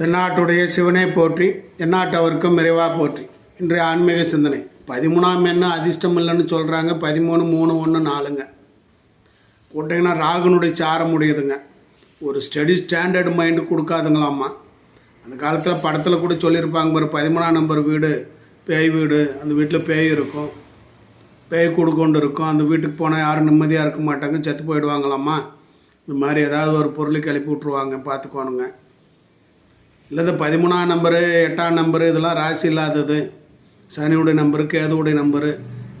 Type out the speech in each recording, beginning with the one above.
தென்னாட்டுடைய சிவனை போற்றி எந்நாட்டவர்க்கும் நிறைவாக போற்றி. இன்றைய ஆன்மீக சிந்தனை. பதிமூணாம் என்ன அதிர்ஷ்டம் இல்லைன்னு சொல்கிறாங்க பதிமூணு மூணு ஒன்று நாலுங்க. கூட்டிங்கன்னா ராகுனுடைய சாரம் முடியுதுங்க ஒரு ஸ்டடி ஸ்டாண்டர்ட் மைண்டு கொடுக்காதுங்களாம்மா. அந்த காலத்தில் படத்தில் கூட சொல்லியிருப்பாங்க பாரு பதிமூணாம் நம்பர் வீடு பேய் வீடு அந்த வீட்டில் பேய் இருக்கும். பேய் கொடுக்கொண்டு இருக்கும். அந்த வீட்டுக்கு போனால் யாரும் நிம்மதியாக இருக்க மாட்டாங்க செத்து போயிடுவாங்களாம்மா. இந்த மாதிரி ஏதாவது ஒரு பொருளை கிளப்பி விட்ருவாங்க பார்த்துக்கோணுங்க இல்லை இந்த பதிமூணாம் நம்பரு எட்டாம் நம்பரு இதெல்லாம் ராசி இல்லாதது. சனியுடைய நம்பரு கேதுவுடைய நம்பரு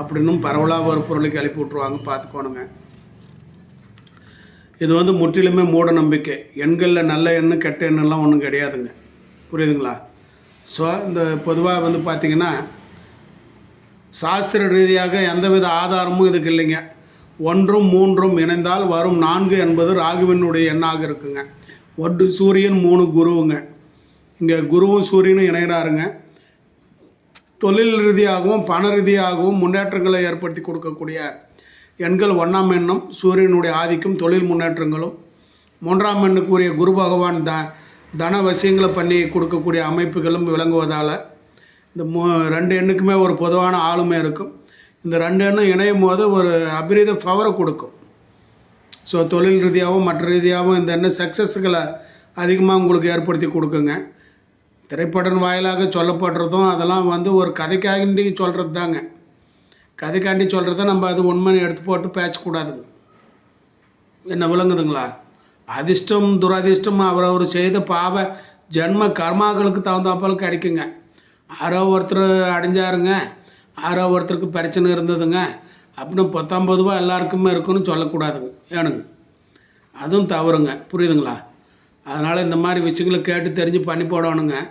அப்படின்னும் பரவலாக ஒரு பொருளுக்கு கிளப்பி விட்ருவாங்க பார்த்துக்கோணுங்க. இது வந்து முற்றிலுமே மூட நம்பிக்கை. எண்களில் நல்ல எண்ணு கெட்ட எண்ணெல்லாம் ஒன்றும் கிடையாதுங்க. புரியுதுங்களா? ஸோ இந்த பொதுவாக வந்து பார்த்திங்கன்னா சாஸ்திர ரீதியாக எந்தவித ஆதாரமும் இதுக்கு இல்லைங்க. ஒன்றும் மூன்றும் இணைந்தால் வரும் நான்கு என்பது ராகுவினுடைய எண்ணாக இருக்குங்க. ஒன்று சூரியன் மூணு குருவுங்க. இங்கே குருவும் சூரியனும் இணைகிறாருங்க தொழில் ரீதியாகவும் பண ரீதியாகவும் முன்னேற்றங்களை ஏற்படுத்தி கொடுக்கக்கூடிய எண்கள் ஒன்றாம் எண்ணம் சூரியனுடைய ஆதிக்கம் தொழில் முன்னேற்றங்களும். மூன்றாம் எண்ணுக்குரிய குரு பகவான் த தன வசியங்களை பண்ணி கொடுக்கக்கூடிய அமைப்புகளும் விளங்குவதால் இந்த மூ ரெண்டு எண்ணுக்குமே ஒரு பொதுவான ஆளுமை இருக்கும். இந்த ரெண்டு எண்ணும் இணையும் போது ஒரு அபிரீத பவரை கொடுக்கும். ஸோ தொழில் ரீதியாகவும் மற்ற ரீதியாகவும் இந்த எண்ணெய் சக்ஸஸ்களை அதிகமாக உங்களுக்கு ஏற்படுத்தி கொடுக்குங்க. திரைப்படம் வாயிலாக சொல்லப்படுறதும் அதெல்லாம் வந்து ஒரு கதைக்காண்டி சொல்கிறது தாங்க கதைக்காண்டி சொல்கிறத நம்ம அது உண்மையை எடுத்து போட்டு பேசக்கூடாதுங்க. என்ன விளங்குதுங்களா? அதிர்ஷ்டம் துரதிர்ஷ்டம் அவர் அவர் செய்த பாவ ஜென்ம கர்மாக்களுக்கு தகுந்தாப்பால் கிடைக்குங்க. ஆரோ ஒருத்தர் அடைஞ்சாருங்க. ஆரோ ஒருத்தருக்கு பிரச்சனை இருந்ததுங்க. அப்படின்னு பத்தாம் பொதுவாக எல்லாருக்குமே இருக்குன்னு சொல்லக்கூடாதுங்க. ஏனுங்க? அதுவும் தவறுங்க. புரியுதுங்களா? அதனால் இந்த மாதிரி விஷயங்களை கேட்டு தெரிஞ்சு பண்ணி போடணுங்க.